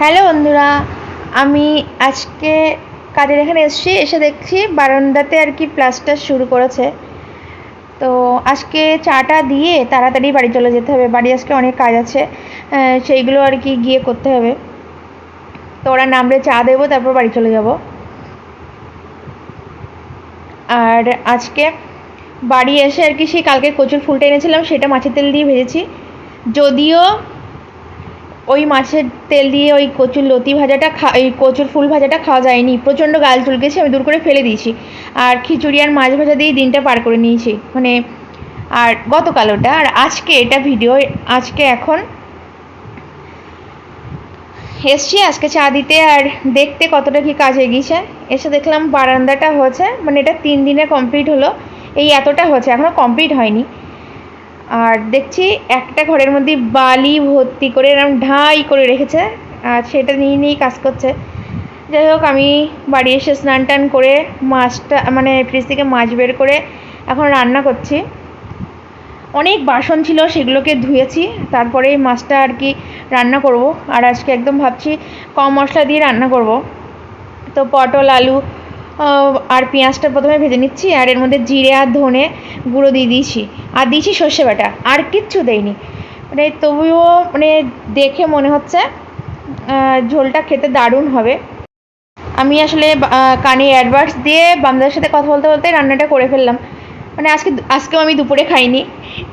Hello বন্ধুরা, আমি আজকে কাজের এখানে এসেছি, এসে দেখছি বারান্দাতে আর কি প্লাস্টার শুরু করেছে। তো আজকে চাটা দিয়ে তাড়াতাড়ি বাড়ি চলে যেতে হবে, বাড়ি আজকে অনেক কাজ আছে সেইগুলো আর কি গিয়ে করতে হবে। তো ওরা নামলে চা দেবো, তারপর বাড়ি চলে যাব। আর আজকে বাড়ি এসে আর কি সেই কালকে কচুর ফুলটা এনেছিলাম, সেটা মাছের তেল দিয়ে ভেজেছি। যদিও ওই মাছের তেল দিয়ে ওই কচুর লতি ভাজাটা খা ওই কচুর ফুল ভাজাটা খাওয়া যায়নি। প্রচণ্ড গাল চুলকেছে, আমি দূর করে ফেলে দিয়েছি। আর খিচুড়ি আর মাছ ভাজা দিয়েই দিনটা পার করে নিয়েছি। মানে আর গতকাল ওটা, আর আজকে এটা ভিডিও আজকে এখন এসছি আজকে চা দিতে, আর দেখতে কতটা কি কাজ এগিয়েছে। এসে দেখলাম বারান্দাটা হয়েছে মানে এটা তিন দিনে কমপ্লিট হলো। এই এতটা হয়েছে এখনও কমপ্লিট হয়নি। আর দেখছি একটা ঘরের মধ্যে বালি ভর্তি করে এরকম ঢাই করে রেখেছে, আর সেটা নিয়ে নিয়েই কাজ করছে। যাই হোক, আমি বাড়ি এসে স্নান টান করে মাছটা মানে ফ্রিজ থেকে মাছ বের করে এখন রান্না করছি। অনেক বাসন ছিল, সেগুলোকে ধুয়েছি, তারপরে মাছটা আর কি রান্না করব। আর আজকে একদম ভাবছি কম মশলা দিয়ে রান্না করব। তো পটল, আলু আর পেঁয়াজটা প্রথমে ভেজে নিচ্ছি, আর এর মধ্যে জিরে আর ধনে গুঁড়ো দিয়ে দিয়েছি। আর দিয়েছি সর্ষে বাটা, আর কিচ্ছু দেইনি। মানে তবুও মানে দেখে মনে হচ্ছে ঝোলটা খেতে দারুণ হবে। আমি আসলে কানে অ্যাডভার্স দিয়ে বান্দার সাথে কথা বলতে বলতে রান্নাটা করে ফেললাম। মানে আজকে, আজকেও আমি দুপুরে খাইনি।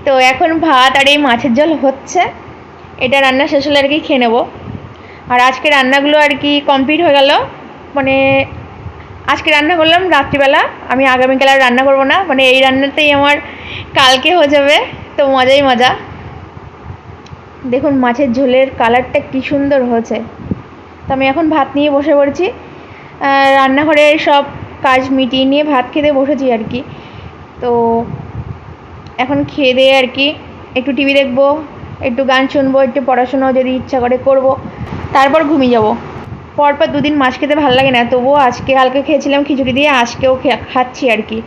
তো এখন ভাত আর এই মাছের ঝোল হচ্ছে। এটা রান্না শেষ হলে আর কি খেয়ে নেব। আর আজকে রান্নাগুলো আর কি কমপ্লিট হয়ে গেল। মানে আজকে রান্না করলাম রাত্রিবেলা। আমি আগামীকাল আর রান্না করব না। মানে এই রান্নাটাই আমার কালকে হয়ে যাবে। তো মজাই মজা। দেখুন মাছের ঝোলের কালারটা কি সুন্দর হয়েছে। তো আমি এখন ভাত নিয়ে বসে পড়ছি। রান্নাঘরে সব কাজ মিটিয়ে নিয়ে ভাত খেতে বসেছি আর কি। তো এখন খেয়ে দিয়ে আর কি একটু টিভি দেখব, একটু গান শুনব, একটু পড়াশোনাও যদি ইচ্ছা করে করব, তারপর ঘুমিয়ে যাব। পরপর দুদিন মাছ খেতে ভালো লাগে না। তবুও আজকে কালকে খেয়েছিলাম খিচুড়ি দিয়ে, আজকেও খাচ্ছি আর কি।